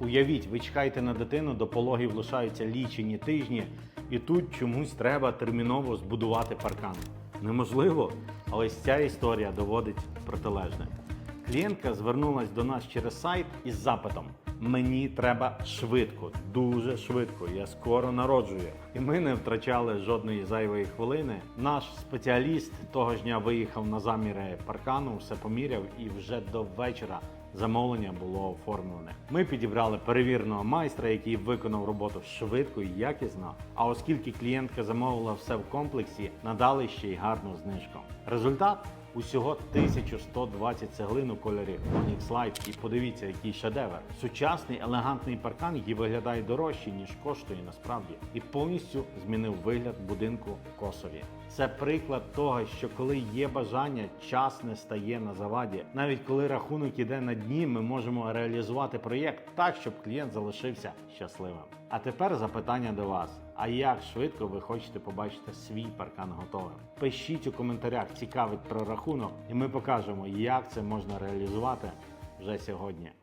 Уявіть, ви чекаєте на дитину, до пологів лишаються лічені тижні, і тут чомусь треба терміново збудувати паркан. Неможливо, але ця історія доводить протилежне. Клієнтка звернулась до нас через сайт із запитом: Мені треба швидко, дуже швидко. Я скоро народжую. І ми не втрачали жодної зайвої хвилини. Наш спеціаліст того ж дня виїхав на заміри паркану, все поміряв, і вже до вечора замовлення було оформлене. Ми підібрали перевіреного майстра, який виконав роботу швидко і якісно. А оскільки клієнтка замовила все в комплексі, надали ще й гарну знижку. Результат усього 1120 цеглин у кольорі Onyx Light. І подивіться, який шедевр. Сучасний елегантний паркан, який виглядає дорожче, ніж коштує насправді, і повністю змінив вигляд будинку в Косові. Це приклад того, що коли є бажання, час не стає на заваді. Навіть коли рахунок іде на дні, ми можемо реалізувати проєкт так, щоб клієнт залишився щасливим. А тепер запитання до вас: а як швидко ви хочете побачити свій паркан готовим? Пишіть у коментарях, цікавить прорахунок, і ми покажемо, як це можна реалізувати вже сьогодні.